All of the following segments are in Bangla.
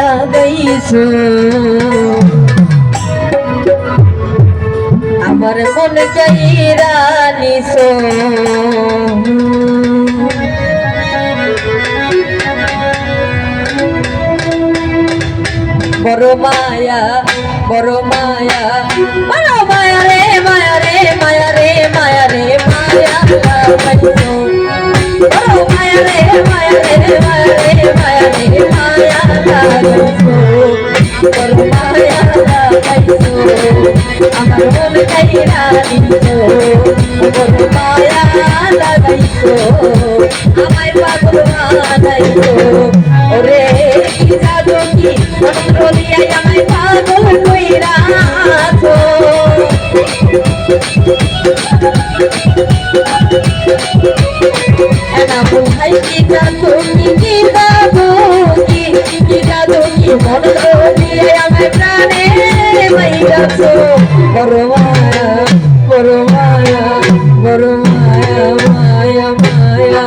লাগাইছো আমার মন চাইরা নিছো বড় মায়া বড় মায়া বড় মায়া রে মায়া রে মায়া রে মায়া রে মায়া লাগাইছো আমার মন চাইরা দিছো বড় মায়া লাগাইছো আমায় পাগল বানাইছো ওরে কি জাদু কি মন্ত্র দিয়ে আমায় পাগল কইরা আছো এনামুল ভাই কি জাদু কি কি জাদু কি কি জাদু কি মন্ত্র দিয়ে আমায় প্রাণে মাইরাছো বড় মায়া বড় মায়া বড় মায়া মায়া মায়া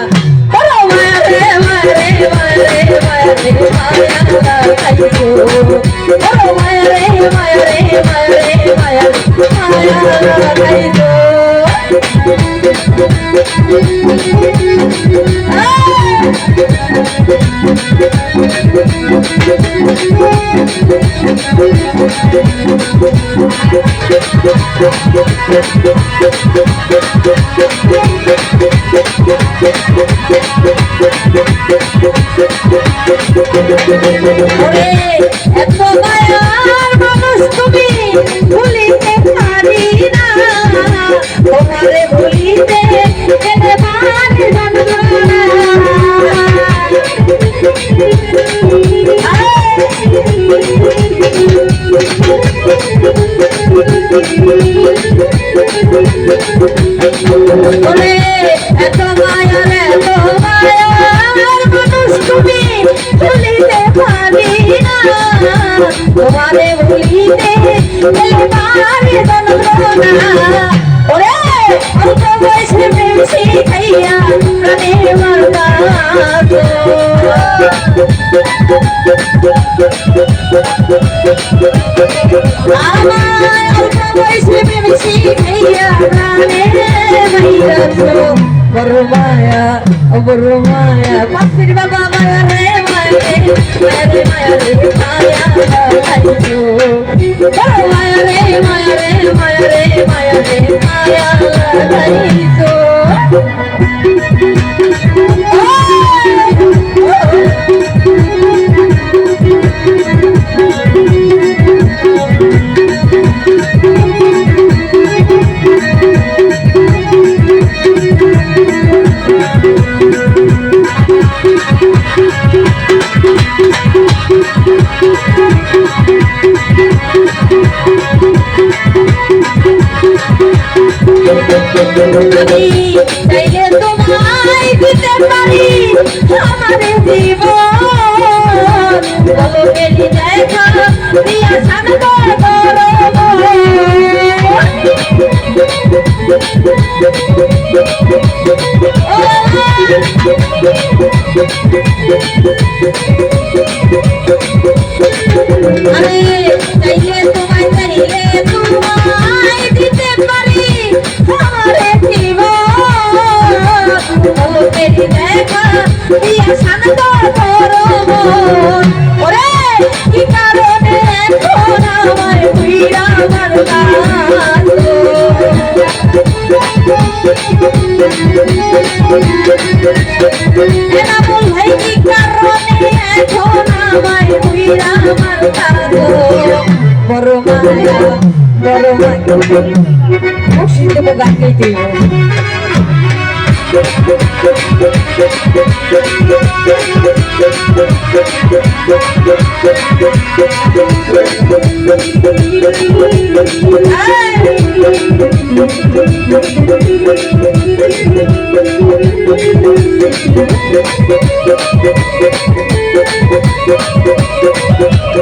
বড় মায়া রে মায়া রে মায়া রে মায়া রে মায়া লাগাইছো বড় মায়া রে মায়া রে মায়া রে মায়া মায়া ওরে এত মায়ার মানুষ তুমি ভুলিতে পারি তোমারে ভুলিতে গেলে মানে যন্ত্রণা। ওরে ভুলিতে পারি না তোমারে ভুলিতে গেলে পারে যন্ত্রণা ওরে অল্প বয়সে প্রেম শিখাইয়া প্রাণে মার্কা আমায় অল্প বয়সে প্রেম শিখাইয়া প্রাণে মাইরাছো বড় মায়া বড় মায়া পাখির বাবা মায়া রে মায়া রে মায়া রে মায়া রে, মায়া লাগাইছো। বড় মায়া রে মায়া রে মায়া রে মায়া রে, মায়া লাগাইছো। আমি চাইলে তোমায় দিতে পারি আমার জীবন পলকের দেখা দিয়া শান্ত করব আমি চাইলে তোমায় চাইলে তোমায় দিতে পারি। দেখা দিয়া শান্ত করব ওরে ভাই কি কারণে এখন আমার পীড়া বড় মায়া বড় মায়া গান গাইতে আমি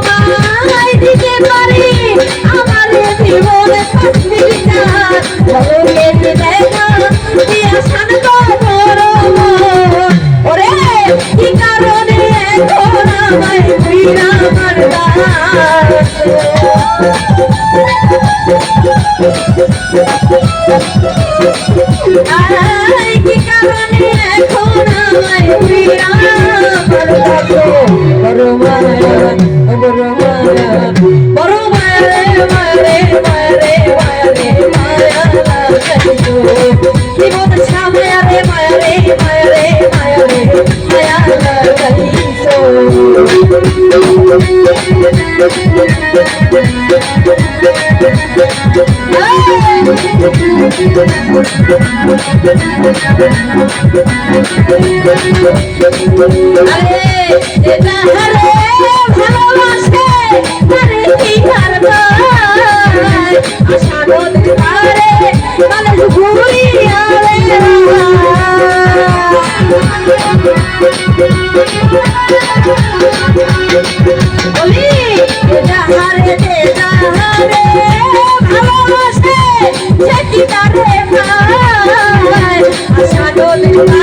তোমায় দিতে পারি আমার জীবন ভগবের দেখা দিয়া শান করো ওরে কি কারণে এখন আমায় মারবা বড় মায়া বড় মায়া বড় মায়া রে মায়া রে মায়া রে মায়া আরে আর আশা নদী পারে মানুষ ঘুরিয়া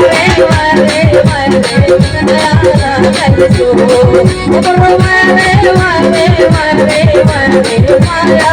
রে মায়া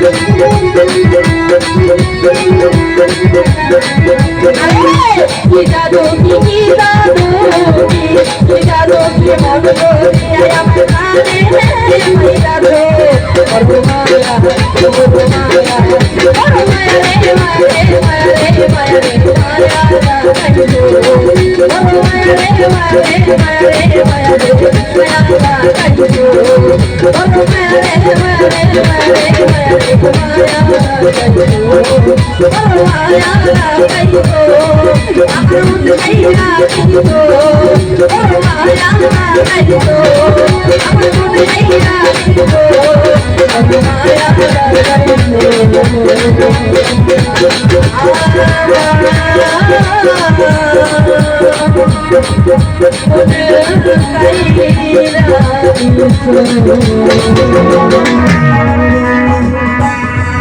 রে মায়া রে মায়া